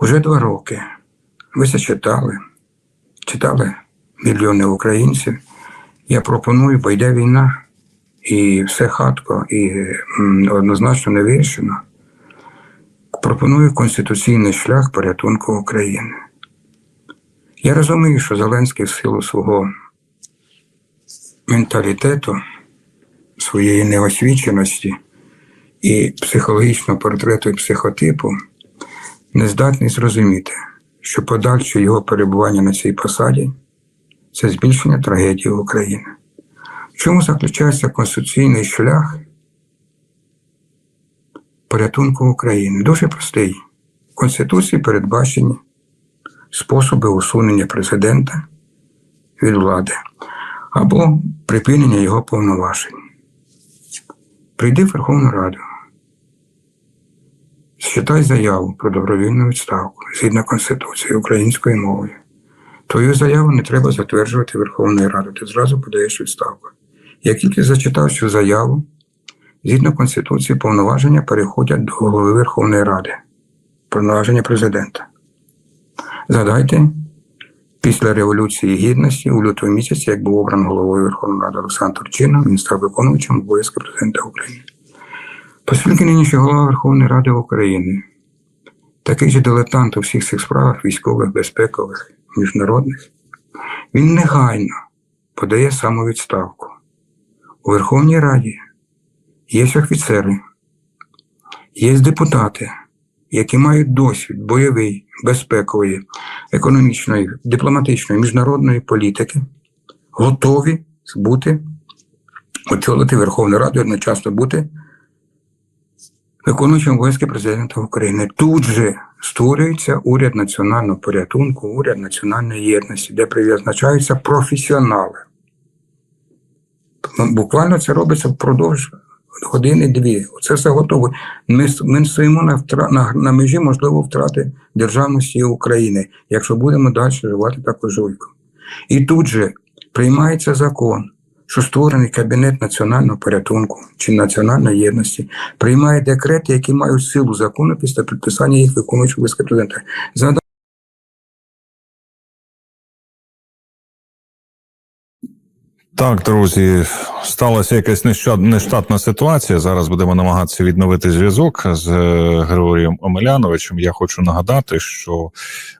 Уже два роки. Ви це читали, читали мільйони українців. Я пропоную, бо йде війна, і все хатко, і однозначно не вирішено. Пропоную конституційний шлях порятунку України. Я розумію, що Зеленський в силу свого менталітету, своєї неосвіченості і психологічного портрету і психотипу не здатний зрозуміти, що подальше його перебування на цій посаді це збільшення трагедії України. В чому заключається конституційний шлях порятунку України? Дуже простий. В Конституції передбачені способи усунення президента від влади або припинення його повноважень. Прийди в Верховну Раду, считай заяву про добровільну відставку згідно Конституції українською мовою. Твою заяву не треба затверджувати Верховною Радою, ти зразу подаєш відставку. Як тільки зачитав цю заяву, згідно Конституції повноваження переходять до голови Верховної Ради, повноваження президента. Згадайте, після Революції Гідності у лютому місяці, як був обран головою Верховної Ради Олександр Турчинов, він став виконуючим обов'язки президента України. Оскільки нинішній голова Верховної Ради України, такий же дилетант у всіх цих справах військових, безпекових, міжнародних, він негайно подає самовідставку. У Верховній Раді є офіцери, є депутати, які мають досвід бойовий, безпекової, економічної, дипломатичної, міжнародної політики, готові бути очолити Верховну Раду і одночасно бути виконуючим обов'язки президента України. Тут же створюється уряд національного порятунку, уряд національної єдності, де призначаються професіонали. Буквально це робиться впродовж години-дві. Це все готово. Ми, ми стоїмо на, втра, на, на межі, можливо, втрати державності України, якщо будемо далі живати такою жуйкою. І тут же приймається закон, що створений Кабінет національного порятунку чи національної єдності, приймає декрети, які мають силу закону після підписання їх виконуючого обов'язки президента. Так, друзі, сталася якась нештатна ситуація. Зараз будемо намагатися відновити зв'язок з е, Григорієм Омеляновичем. Я хочу нагадати, що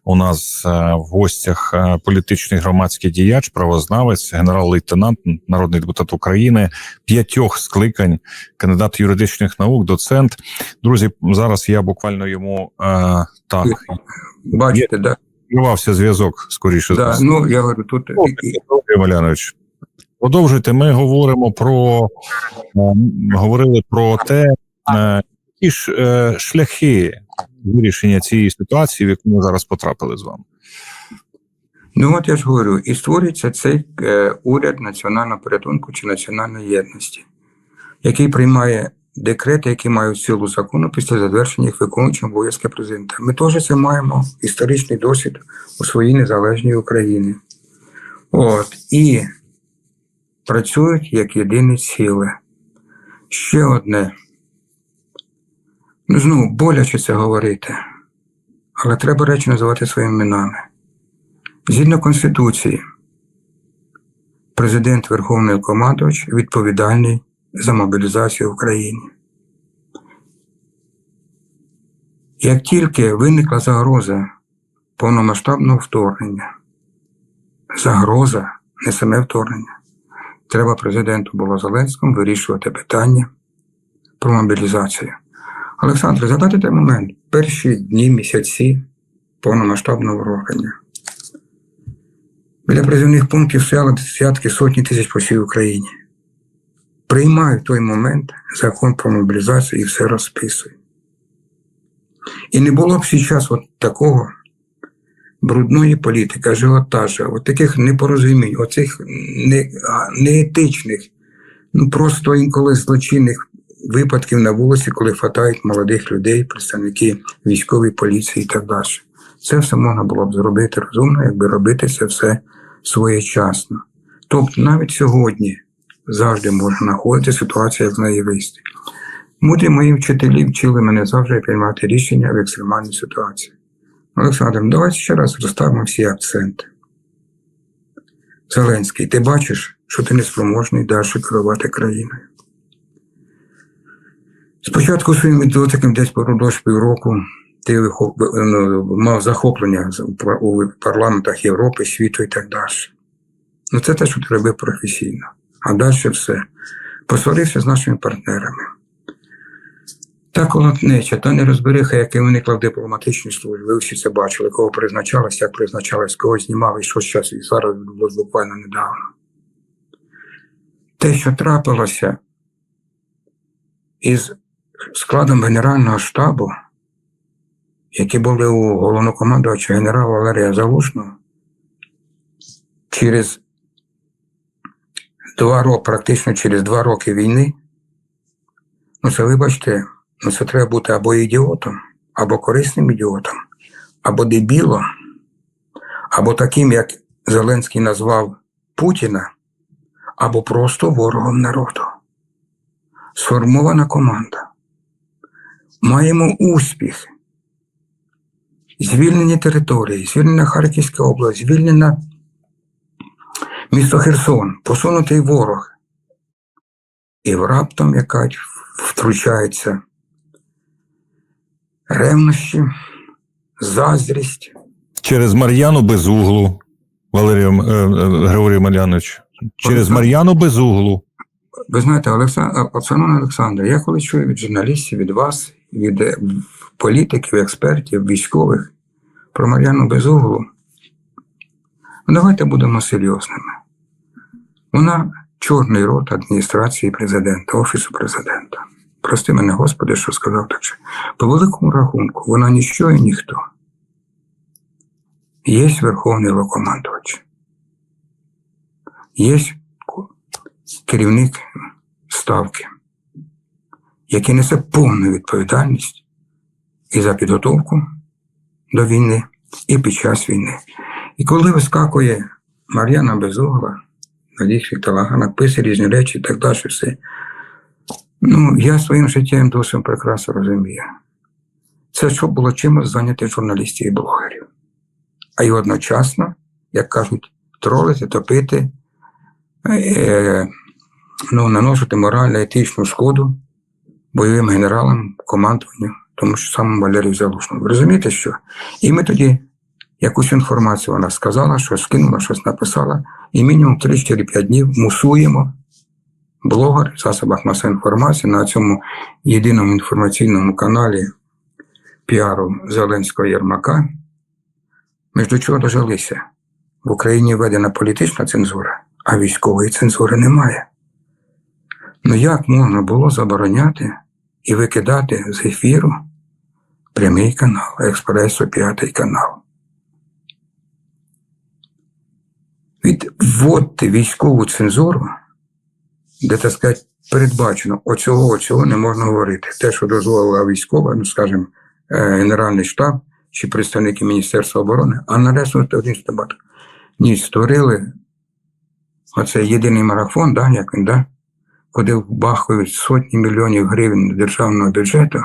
у нас е, в гостях е, політичний громадський діяч, правознавець, генерал-лейтенант, народний депутат України, п'ятьох скликань, кандидат юридичних наук, доцент. Друзі, зараз я буквально йому е, так бачите, да, зв'язок скоріше. да, ну я говорю, тут Григорій Омелянович, Продовжуйте. Ми говоримо про е, говорили про те, е, які ж е, шляхи вирішення цієї ситуації, в яку ми зараз потрапили з вами. Ну от я ж говорю, і створюється цей уряд національного порятунку чи національної єдності, який приймає декрети, які мають силу закону після завершення їх виконуючим обов'язки президента. Ми теж це маємо історичний досвід у своїй незалежній Україні. От і працюють як єдине ціле. Ще одне. Ну, знову боляче це говорити, але треба речі називати своїми іменами. Згідно Конституції, президент Верховний командувач відповідальний за мобілізацію в Україні. Як тільки виникла загроза повномасштабного вторгнення, загроза, не саме вторгнення, треба президенту було Зеленському вирішувати питання про мобілізацію. Олександр, задайте той момент перші дні, місяці повномасштабного вторгнення. Біля призивних пунктів стояли десятки сотні тисяч по всій Україні. Приймаю в той момент закон про мобілізацію і все розписую. І не було б зараз такого брудної політики, ажіотажа, от таких непорозумінь, оцих не, неетичних, ну просто інколи злочинних випадків на вулиці, коли хватають молодих людей, представники військової поліції і так далі. Це все можна було б зробити розумно, якби робити це все своєчасно. Тобто навіть сьогодні завжди можна знаходити ситуацію, як з неї вийти. Мудрі мої вчителі вчили мене завжди приймати рішення в екстремальній ситуації. Олександр, ну, давайте ще раз розставимо всі акценти. Зеленський, ти бачиш, що ти неспроможний далі керувати країною. Спочатку своїм дотиком десь продовж півроку ти ну, мав захоплення у парламентах Європи, світу і так далі. Ну, це те, що ти робив професійно. А далі все. Посварився з нашими партнерами. Та колотнеча, та нерозбериха, яка виникла в дипломатичній службі. Ви всі це бачили, кого призначалось, як призначалось, кого знімали, що зараз і зараз відбулося буквально недавно. Те, що трапилося із складом Генерального штабу, які були у головнокомандувача генерала Валерія Залужного, через два роки, практично через два роки війни, ну це вибачте, ну це треба бути або ідіотом, або корисним ідіотом, або дебілом, або таким, як Зеленський назвав Путіна, або просто ворогом народу. Сформована команда. Маємо успіх. Звільнені території, звільнена Харківська область, звільнена місто Херсон, посунутий ворог. І раптом яка втручається ревнощі, заздрість. Через Мар'яну Безуглу, Валерію е, е, Григорій Малянович. Через Мар'яну Безуглу. Ви знаєте, Олександр, Олександр Олександр, я коли чую від журналістів, від вас, від е, політиків, експертів, військових про Мар'яну Безуглу, ну, давайте будемо серйозними. Вона чорний рот адміністрації президента, офісу президента. Прости мене, Господи, що сказав так. По великому рахунку, вона ніщо і ніхто. Є верховний локомандувач. Є керівник ставки, який несе повну відповідальність і за підготовку до війни, і під час війни. І коли вискакує Мар'яна Безугла, на їхніх талаганах, пише різні речі і так далі, все. Ну, я своїм життєвим досвідом прекрасно розумію. Це щоб було чимось зайняти журналістів і блогерів. А й одночасно, як кажуть, тролити, топити, е, ну, наносити морально етичну шкоду бойовим генералам, командуванню, тому що саме Валерію Залужному. Ви розумієте, що? І ми тоді якусь інформацію вона сказала, щось скинула, щось написала, і мінімум 3-4-5 днів мусуємо блогер в засобах масової інформації на цьому єдиному інформаційному каналі піару Зеленського Єрмака. Ми ж до чого дожилися? В Україні введена політична цензура, а військової цензури немає. Ну як можна було забороняти і викидати з ефіру прямий канал, експресо п'ятий канал? Відводити військову цензуру, де, так сказати, передбачено оцього, оцього не можна говорити. Те, що дозволила військова, ну скажімо, е, Генеральний штаб чи представники Міністерства оборони, а один штабат. Ні, створили оцей єдиний марафон, да, як він, да, куди вбахують сотні мільйонів гривень державного бюджету.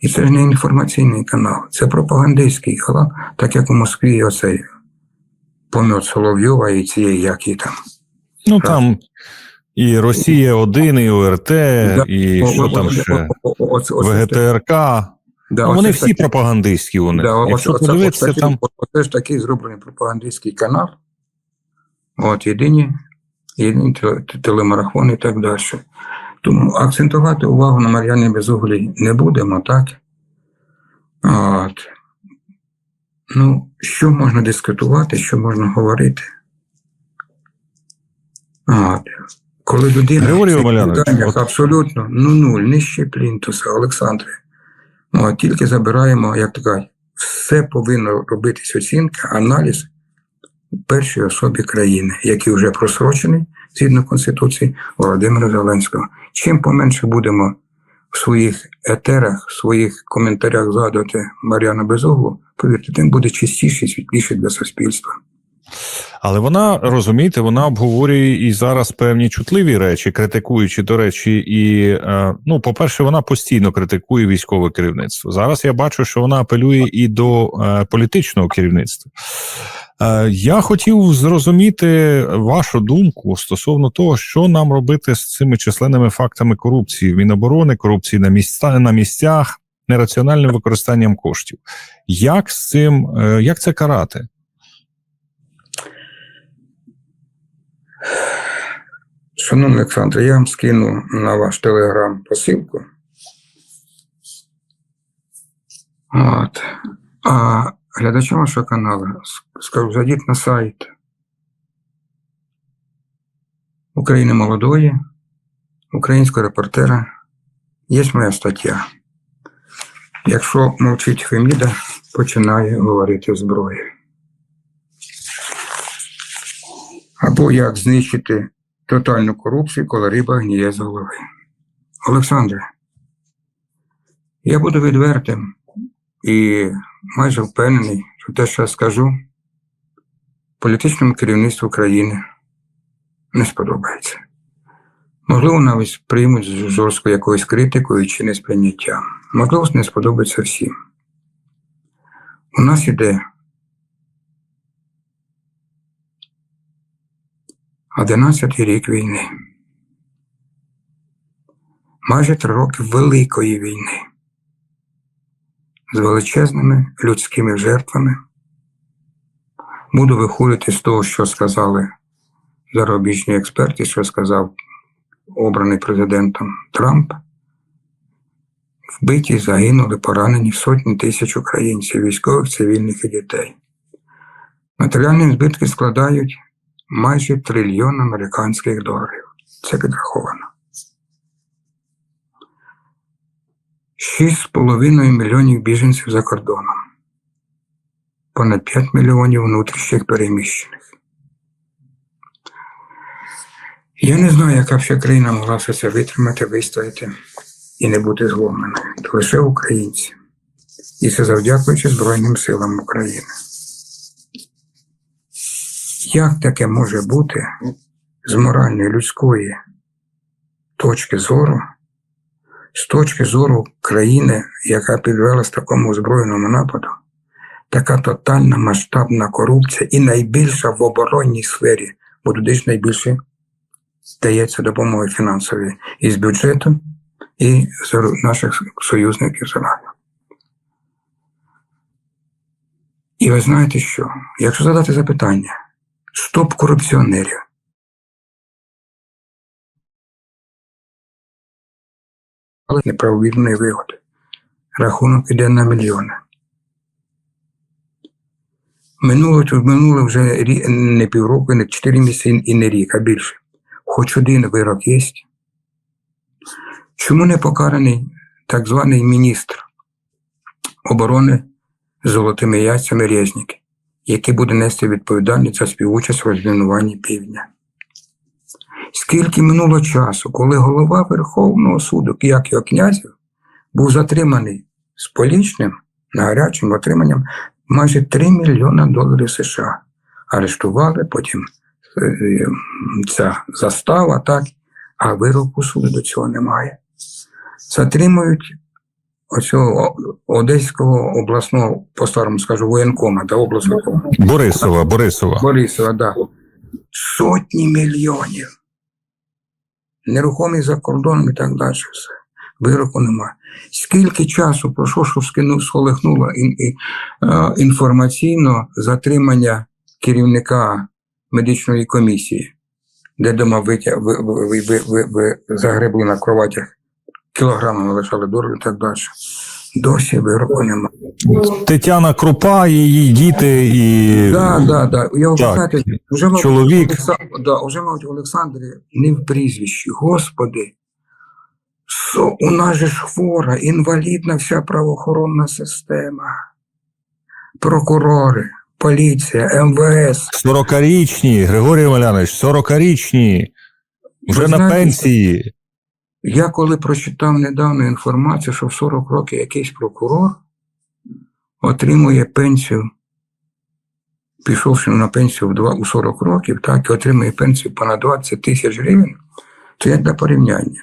І це ж не інформаційний канал, це пропагандистський канал, так як у Москві оцей помет Соловйова і цієї, як і там. Ну Так. там і Росія 1, і ОРТ, і що там ще? ВГТРК. да, Ну, вони всі таки- пропагандистські у них. Да, Якщо оце- подивитися, оце, там Оце ж такий зроблений пропагандистський канал. От єдині, єдині теле- телемарафони і так далі. Тому акцентувати увагу на Мар'яні Безуглій не будемо, так? От. Ну, що можна дискутувати, що можна говорити? От. Коли людина Григорій Омелянович, от- абсолютно ну нуль, нижче плінтуса, Олександре. Ну, а тільки забираємо, як то кажуть, все повинно робитись оцінка, аналіз першій особі країни, який вже просрочений згідно Конституції Володимира Зеленського. Чим поменше будемо в своїх етерах, в своїх коментарях згадувати Мар'яну Безуглу, повірте, тим буде чистіше і світліше для суспільства. Але вона, розумієте, вона обговорює і зараз певні чутливі речі, критикуючи, до речі, і е, ну, по-перше, вона постійно критикує військове керівництво. Зараз я бачу, що вона апелює і до е, політичного керівництва. Е, Я хотів зрозуміти вашу думку стосовно того, що нам робити з цими численними фактами корупції в Міноборони, корупції на місця на місцях, нераціональним використанням коштів. Як з цим, як це карати? Шановний Олександр, я вам скину на ваш телеграм посилку. От. А глядачам вашого каналу скажу, зайдіть на сайт України молодої, українського репортера. Є моя стаття. Якщо мовчить Феміда, починає говорити зброєю. Або як знищити тотальну корупцію, коли риба гніє з голови. Олександре, я буду відвертим і майже впевнений, що те, що я скажу, політичному керівництву країни не сподобається. Можливо, навіть приймуть з жорсткою якоюсь критикою чи несприйняттям. Можливо, не сподобається всім. У нас іде 11 рік війни. Майже три роки Великої війни з величезними людськими жертвами. Буду виходити з того, що сказали зарубіжні експерти, що сказав обраний президентом Трамп. Вбиті, загинули, поранені сотні тисяч українців, військових, цивільних і дітей. Матеріальні збитки складають майже трильйон американських доларів. Це підраховано. 6,5 мільйонів біженців за кордоном. Понад 5 мільйонів внутрішніх переміщених. Я не знаю, яка ще країна могла все це витримати, вистояти і не бути зломленою. Лише українці. І це завдякуючи Збройним силам України. Як таке може бути з моральної людської точки зору, з точки зору країни, яка підвелась такому збройному нападу, така тотальна масштабна корупція і найбільша в оборонній сфері, бо туди ж найбільше дається допомоги фінансової і з бюджету, і з наших союзників з Ірану. І ви знаєте що? Якщо задати запитання, Стоп корупціонерів. Але неправовірної вигоди. Рахунок іде на мільйони. Минуло, минуло вже не півроку, не чотири місяці і не рік, а більше. Хоч один вирок є. Чому не покараний так званий міністр оборони золотими яйцями Резнік? Який буде нести відповідальність за співучасть в розмінуванні півдня. Скільки минуло часу, коли голова Верховного суду, як його князів, був затриманий з полічним на гарячим отриманням майже 3 мільйона доларів США. Арештували, потім е, ця застава, так, а вироку суду до цього немає. Затримують оцього Одеського обласного, по-старому скажу, воєнкома та обласного Борисова, Борисова. Борисова, да. Сотні мільйонів. Нерухомість за кордоном і так далі. Все. Вироку немає. Скільки часу пройшло, що скину сколихнуло ін, і, е, інформаційно затримання керівника медичної комісії, де дома витя, ви, ви, ви, ви, ви, ви загребли на кроватях кілограмами лишали дорого і так далі. Досі вироку немає. Тетяна Крупа, її діти і Да, да, да. Я вже Так. знаєте, вже мабуть, чоловік. Олекса- да, вже мабуть, Олександрі не в прізвищі. Господи, що у нас же ж хвора, інвалідна вся правоохоронна система. Прокурори, поліція, МВС. 40-річні, Григорій Валянович, 40-річні, вже Ви на знаєте, пенсії. Я коли прочитав недавно інформацію, що в 40 років якийсь прокурор отримує пенсію пішовши на пенсію в два- у 40 років, так, і отримує пенсію понад 20 тисяч гривень, то як для порівняння.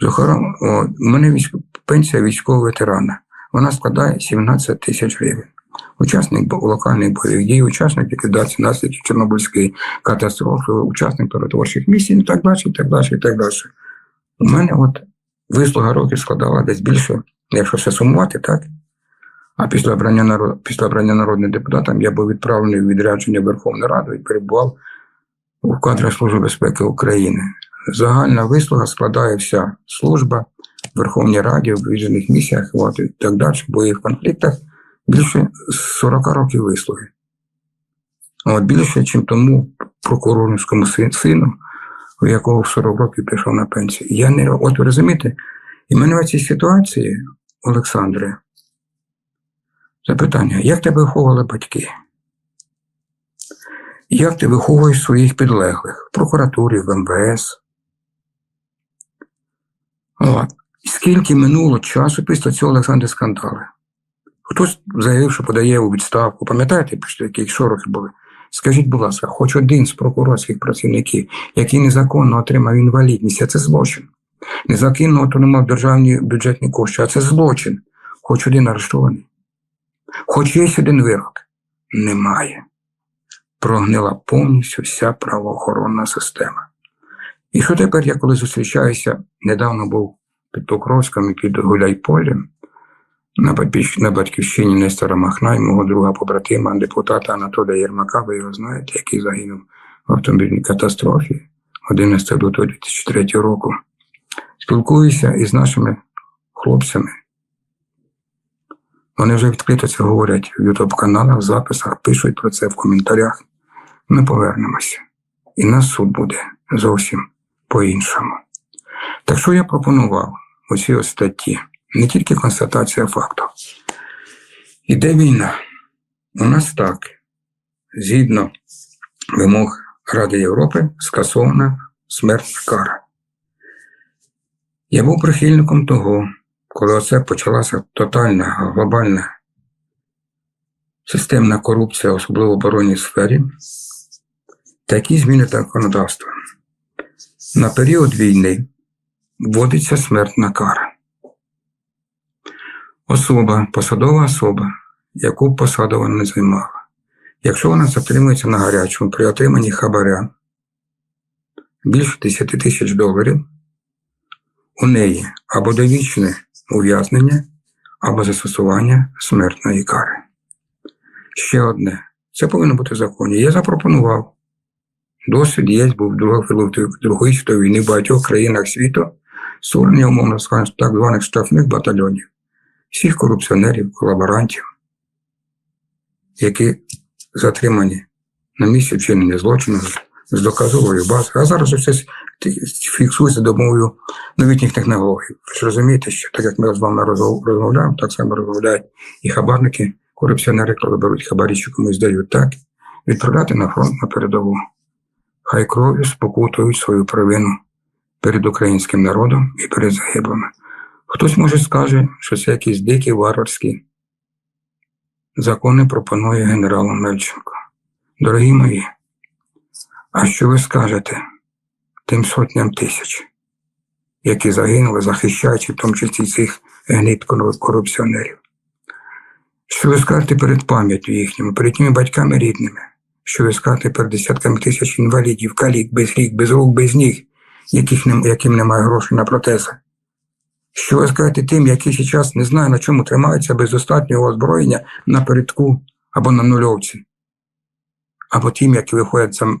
Зухаром, о, у мене військ, пенсія військового ветерана. Вона складає 17 тисяч гривень. Учасник локальних бойових дій, учасник ліквідації наслідків Чорнобильської катастрофи, учасник перетворчих місій, і так далі, і так далі, і так далі. У мене от вислуга років складала десь більше, якщо все сумувати, так? А після обрання, народ, після обрання народним депутатом я був відправлений у відрядження в Верховну Раду і перебував у кадрах Служби безпеки України. Загальна вислуга складає вся служба в Верховній Раді, в різних місіях от, і так далі, в бойових конфліктах більше 40 років вислуги. От більше, ніж тому прокурорському сину, у якого в 40 років пішов на пенсію. Я не от ви розумієте, і мене в цій ситуації, Олександре, запитання, як тебе виховували батьки? Як ти виховуєш своїх підлеглих в прокуратурі, в МВС? От. Скільки минуло часу після цього Олександра скандали? Хтось заявив, що подає у відставку. Пам'ятаєте, яких 40 були? Скажіть, будь ласка, хоч один з прокурорських працівників, який незаконно отримав інвалідність, а це злочин. Незаконно отримав державні бюджетні кошти, а це злочин. Хоч один арештований. Хоч є один вирок. Немає. Прогнила повністю вся правоохоронна система. І що тепер, я коли зустрічаюся, недавно був під Покровськом і під Гуляйполем, на, батьківщ- на батьківщині Нестора Махна і мого друга побратима, депутата Анатолія Єрмака, ви його знаєте, який загинув в автомобільній катастрофі 11 лютого 2003 року. Спілкуюся із нашими хлопцями. Вони вже відкрито це говорять в Ютуб каналах, в записах, пишуть про це в коментарях. Ми повернемося. І нас суд буде зовсім по-іншому. Так що я пропонував у цій статті? Не тільки констатація факту. Іде війна. У нас так, згідно вимог Ради Європи, скасована смертна кара. Я був прихильником того, коли оце почалася тотальна глобальна системна корупція, особливо в оборонній сфері, такі зміни законодавства. На період війни вводиться смертна кара. Особа, посадова особа, яку посаду вона не займала, якщо вона затримується на гарячому при отриманні хабаря більше 10 тисяч доларів, у неї або довічне ув'язнення, або застосування смертної кари. Ще одне. Це повинно бути в законі. Я запропонував. Досвід є, був Другої світової війни в багатьох країнах світу створення, умовно так званих штрафних батальйонів, всіх корупціонерів, колаборантів, які затримані на місці вчинення злочину з доказовою базою. А зараз все фіксується допомогою новітніх технологій. Ви ж розумієте, що так як ми з вами розмовляємо, так само розмовляють і хабарники, корупціонери, коли беруть хабарі, що комусь дають так, відправляти на фронт на передову. Хай кров'ю спокутують свою провину перед українським народом і перед загиблими. Хтось може скаже, що це якісь дикі варварські закони пропонує генерал Мельченко. Дорогі мої, а що ви скажете тим сотням тисяч, які загинули, захищаючи в тому числі цих кору- корупціонерів? Що ви скажете перед пам'яттю їхніми, перед тими батьками рідними? Що ви скажете перед десятками тисяч інвалідів, калік, без рік, без рук, без ніг, яких яким немає грошей на протези? Що скажете тим, які зараз не знаю на чому тримаються без достатнього озброєння на передку або на нульовці? Або тим, які виходять за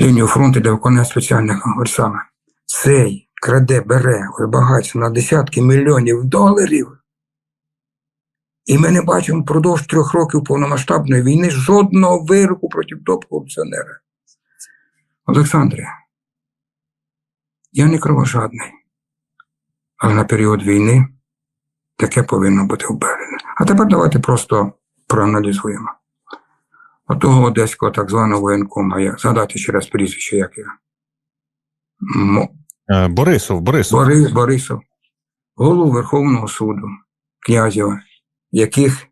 лінію фронту для виконання спеціальних саме. Цей краде, бере, вибагається на десятки мільйонів доларів. І ми не бачимо впродовж трьох років повномасштабної війни жодного вироку проти топ-корупціонера. Олександре, я не кровожадний, але на період війни таке повинно бути вберене. А тепер давайте просто проаналізуємо. Отого одеського так званого воєнкома, я згадати ще раз прізвище, як я. Мо- Е, Борисов, Борисов. Борис, Борисов, голову Верховного суду, князєва, яких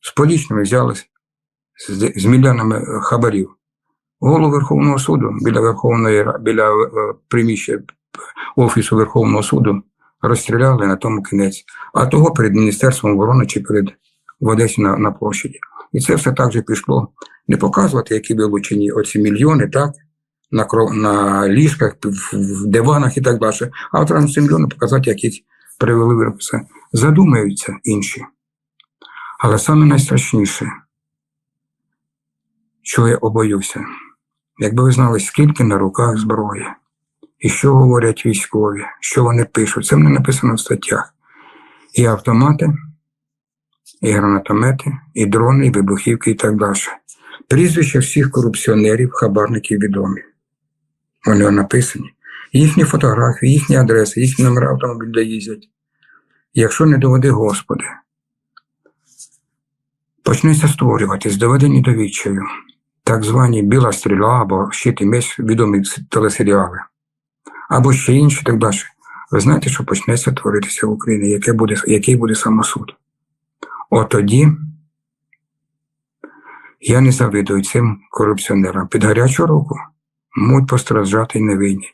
з полічними взяли з, з мільйонами хабарів. Голову Верховного суду біля Верховної біля е, приміщення Офісу Верховного суду розстріляли на тому кінець, а того перед Міністерством оборони чи перед в Одесі на, на площаді. І це все так же пішло. Не показувати, які вилучені оці мільйони, так, на, кро- на ліжках, в, диванах і так далі. А разом з цим показати, якісь привели виробси. Задумаються інші. Але саме найстрашніше, що я обоюся, якби ви знали, скільки на руках зброї, і що говорять військові, що вони пишуть, це не написано в статтях. І автомати, і гранатомети, і дрони, і вибухівки, і так далі. Прізвища всіх корупціонерів, хабарників відомі. Вони написані. Їхні фотографії, їхні адреси, їхні номери автомобілів, де їздять. Якщо не доведи Господи, почнеться створюватись, доведені до відчаю, так звані Біла стріла або щит і меч, відомі телесеріали, або ще інші так далі. Ви знаєте, що почнеться творитися в Україні, яке буде, який буде самосуд. От тоді я не завидую цим корупціонерам. Під гарячу руку можуть постраждати й невинні.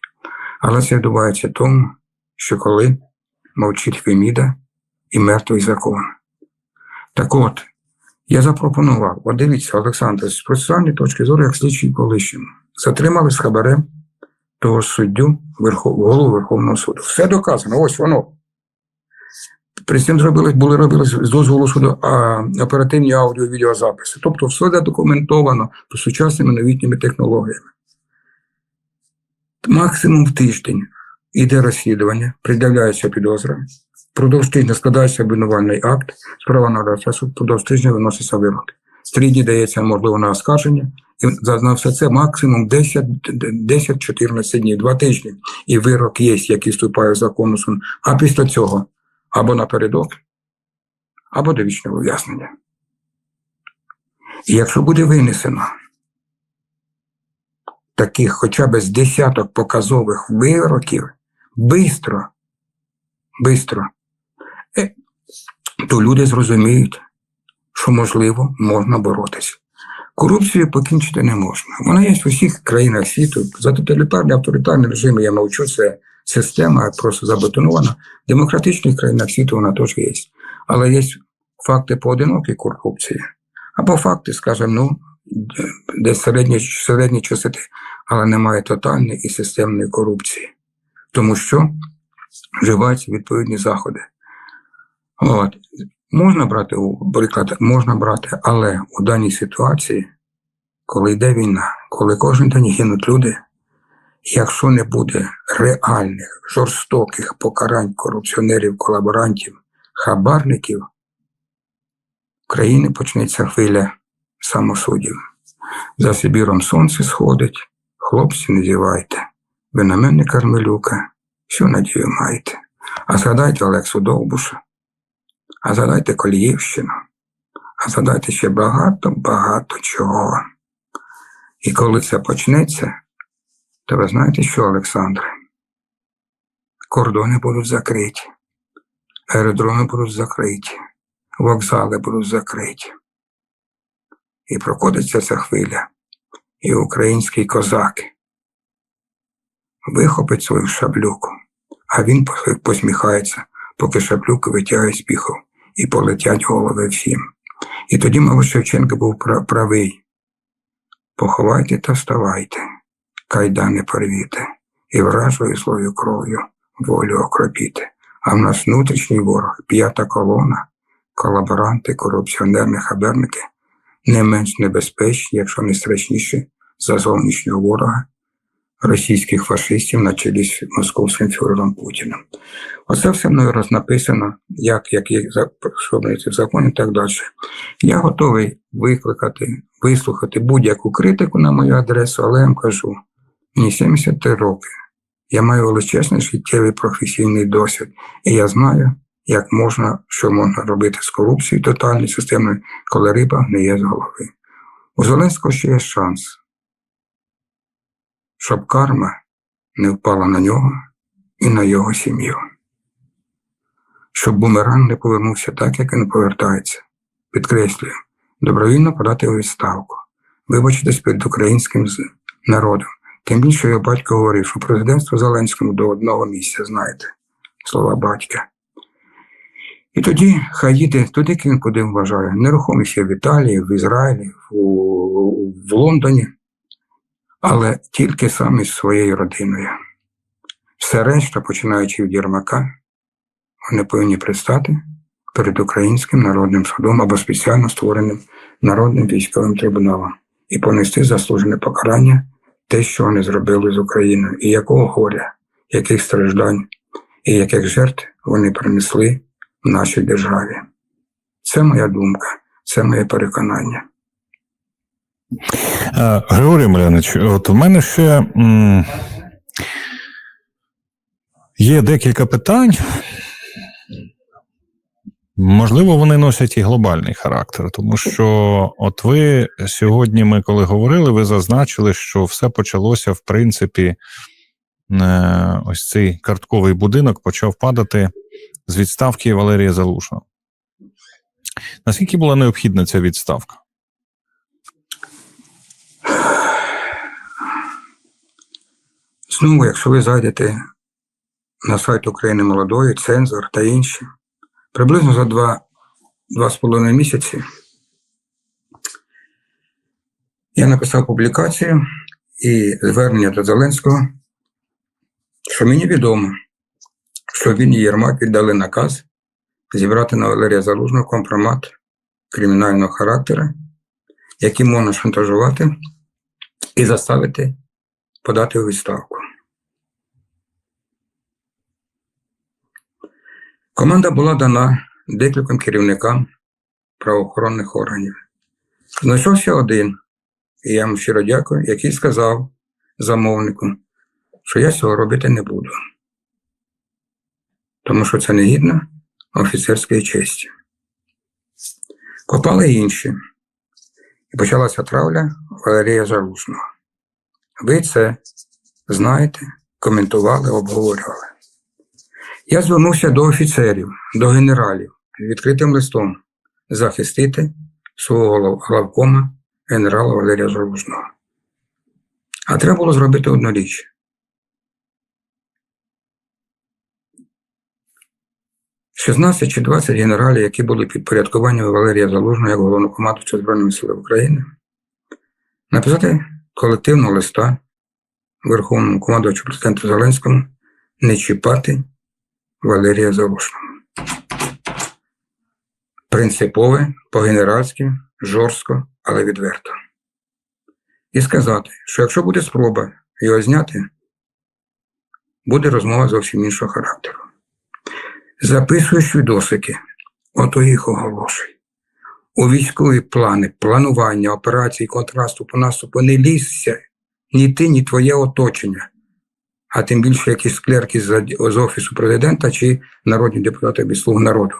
Але це відбувається тому, що коли мовчить Феміда і мертвий закон. Так от, я запропонував, от дивіться, Олександр, з процесуальної точки зору, як слідчий колишньому, затримали з хабарем того суддю голову Верховного суду. Все доказано, ось воно. При цим зробили, були робили з дозволу суду а, оперативні аудіо відеозаписи. Тобто все задокументовано по сучасними новітніми технологіями. Максимум в тиждень іде розслідування, пред'являється підозра, впродовж тижня складається обвинувальний акт, справа на часу, впродовж тижня виноситься вирок. Три дні дається можливо на оскарження, і на все це максимум 10 10-14 днів, два тижні. І вирок є, який вступає в закону суд. А після цього або напередок, або до вічного ув'язнення. І якщо буде винесено таких хоча б з десяток показових вироків, бистро, бистро, е, то люди зрозуміють, що можливо можна боротися. Корупцію покінчити не можна. Вона є в усіх країнах світу. За тоталітарні авторитарні режими я мовчу, це система просто забетонована. В демократичних країнах світу вона теж є. Але є факти поодинокі корупції. Або факти, скажімо, ну, десь середні, середні часи, але немає тотальної і системної корупції. Тому що вживаються відповідні заходи. От. Можна брати приклад, можна брати, але у даній ситуації, коли йде війна, коли кожен день гинуть люди, якщо не буде реальних, жорстоких покарань корупціонерів, колаборантів, хабарників, в країні почнеться хвиля самосудів. За Сибіром сонце сходить, хлопці не зівайте, ви на мене кармелюка, що надію маєте. А згадайте Олексу Довбуша, а згадайте Коліївщину, а згадайте ще багато-багато чого. І коли це почнеться, то ви знаєте що, Олександре? Кордони будуть закриті, аеродроми будуть закриті, вокзали будуть закриті. І проходиться ця хвиля, і український козак вихопить свою шаблюку, а він посміхається, поки шаблюку витягає з піхов і полетять голови всім. І тоді, мабуть, Шевченко був правий. Поховайте та вставайте, кайдани порвіте, і вражою злою кров'ю волю окропіте. А в нас внутрішній ворог, п'ята колона, колаборанти, корупціонерні хаберники не менш небезпечні, якщо не страшніші за зовнішнього ворога російських фашистів на чолі з московським фюрером Путіним. Оце все мною рознаписано, як, як є в законі і так далі. Я готовий викликати, вислухати будь-яку критику на мою адресу, але я вам кажу, мені 73 роки. Я маю величезний життєвий професійний досвід, і я знаю, як можна, що можна робити з корупцією тотальною системою, коли риба не є з голови. У Зеленського ще є шанс, щоб карма не впала на нього і на його сім'ю. Щоб бумеранг не повернувся так, як він повертається. Підкреслюю, добровільно подати у відставку, вибачитись перед українським народом. Тим більше його батько говорив, що президентство Зеленському до одного місця, знаєте, слова батька. І тоді хай їде туди, куди вважає. Нерухомість є в Італії, в Ізраїлі, в, в Лондоні, але тільки сам із своєю родиною. Все решта, починаючи від Єрмака, вони повинні пристати перед Українським народним судом або спеціально створеним народним військовим трибуналом і понести заслужене покарання те, що вони зробили з Україною, і якого горя, яких страждань і яких жертв вони принесли в нашій державі. Це моя думка, це моє переконання. Е, Григорій Милянович, от у мене ще м, є декілька питань. Можливо, вони носять і глобальний характер, тому що, от ви сьогодні, ми коли говорили, ви зазначили, що все почалося, в принципі, е, ось цей картковий будинок почав падати з відставки Валерія Залушного. Наскільки була необхідна ця відставка? Знову, якщо ви зайдете на сайт України молодої, цензор та інші, приблизно за два, два з половиною місяці я написав публікацію і звернення до Зеленського, що мені відомо, що він і Єрмак віддали наказ зібрати на Валерія Залужного компромат кримінального характеру, який можна шантажувати і заставити подати у відставку. Команда була дана декільком керівникам правоохоронних органів. Знайшовся один, і я йому щиро дякую, який сказав замовнику, що я цього робити не буду, тому що це не гідно офіцерської честі. Копали інші, і почалася травля Валерія Залужного. Ви це знаєте, коментували, обговорювали. Я звернувся до офіцерів, до генералів з відкритим листом захистити свого главкома генерала Валерія Залужного. А треба було зробити одну річ. Шістнадцять чи 20 генералів, які були підпорядковані Валерія Залужного як головнокомандуюча Збройними силами України, написати колективного листа Верховному командувачу президенту Зеленському не чіпати Валерія Залужного. Принципове, по-генеральськи, жорстко, але відверто. І сказати, що якщо буде спроба його зняти, буде розмова зовсім іншого характеру. Записуєш відосики, ото їх оголошуй. У військові плани, планування, операції, контраступу, наступу не лізься ні ти, ні твоє оточення, а тим більше якісь клерки з, офісу президента чи народні депутати від слуг народу.